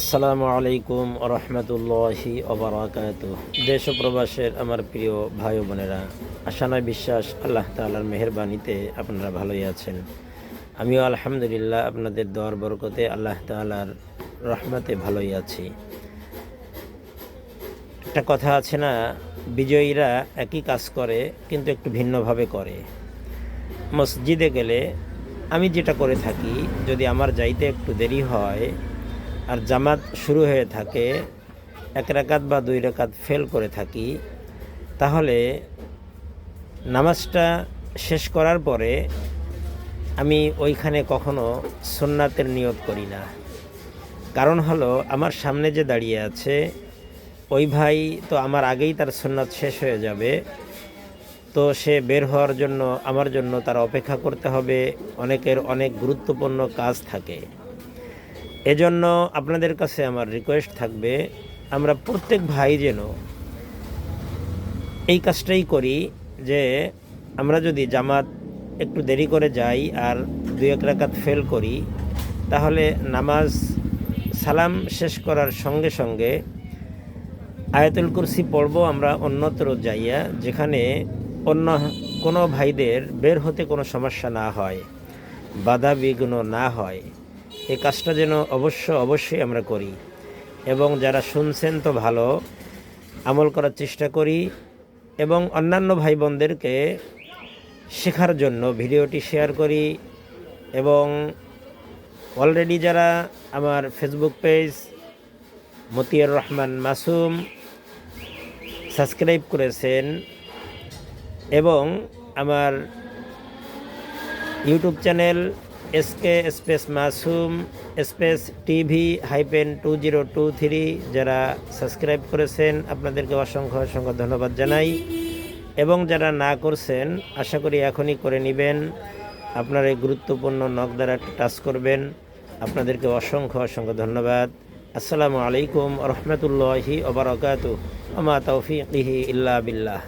আসসালামু আলাইকুম রহমতুল্লাহি ওবরাকাত দেশ প্রবাসের আমার প্রিয় ভাই বোনেরা, আশা নয় বিশ্বাস আল্লাহ তাআলার মেহেরবানিতে আপনারা ভালোই আছেন। আমিও আলহামদুলিল্লাহ আপনাদের দোয়ার বরকতে আল্লাহ তাআলার রহমতে ভালোই আছি। একটা কথা আছে না, বিজয়ীরা একই কাজ করে, কিন্তু একটু ভিন্নভাবে করে। মসজিদে গেলে আমি যেটা করে থাকি, যদি আমার যাইতে একটু দেরি হয় আর জামাত শুরু হয়ে থাকে, এক রাকাত বা দুই রাকাত ফেল করে থাকি। তাহলে নামাজটা শেষ করার পরে আমি ওইখানে কখনো সুন্নাতের নিয়ত করি না। কারণ হলো, আমার সামনে যে দাঁড়িয়ে আছে, ওই ভাই তো আমার আগেই তার সুন্নাত শেষ হয়ে যাবে। তো সে বের হওয়ার জন্য, আমার জন্য তার অপেক্ষা করতে হবে। অনেকের অনেক গুরুত্বপূর্ণ কাজ থাকে। এজন্য আপনাদের কাছে আমার রিকোয়েস্ট থাকবে, আমরা প্রত্যেক ভাই যেন এই কাজটাই করি যে আমরা যদি জামাত একটু দেরি করে যাই আর দুই এক রাকাত ফেল করি, তাহলে নামাজ সালাম শেষ করার সঙ্গে সঙ্গে আয়াতুল কুরসি পড়ব আমরা অন্যত্র যাইয়া, যেখানে অন্য কোনো ভাইদের বের হতে কোনো সমস্যা না হয়, বাধা বিঘ্ন না হয়। এই কাজটা যেন অবশ্য অবশ্যই আমরা করি। এবং যারা শুনছেন তো ভালো, আমল করার চেষ্টা করি এবং অন্যান্য ভাই বোনদেরকে শেখার জন্য ভিডিওটি শেয়ার করি এবং অলরেডি যারা আমার Facebook page Motiar Rahman Masum subscribe করেছেন এবং আমার YouTube channel SK space Masum, space TV hyphen two zero two three যারা সাবস্ক্রাইব করেছেন, আপনাদেরকে অসংখ্য অসংখ্য ধন্যবাদ জানাই। এবং যারা না করছেন, আশা করি এখনই করে নেবেন। আপনার এই গুরুত্বপূর্ণ নখ দ্বারা টাচ করবেন। আপনাদেরকে অসংখ্য অসংখ্য ধন্যবাদ। আসসালামু আলাইকুম রহমতুল্লাহি ওবরাকাতু আমা তৌফিকিহি ইল্লা বিল্লাহ।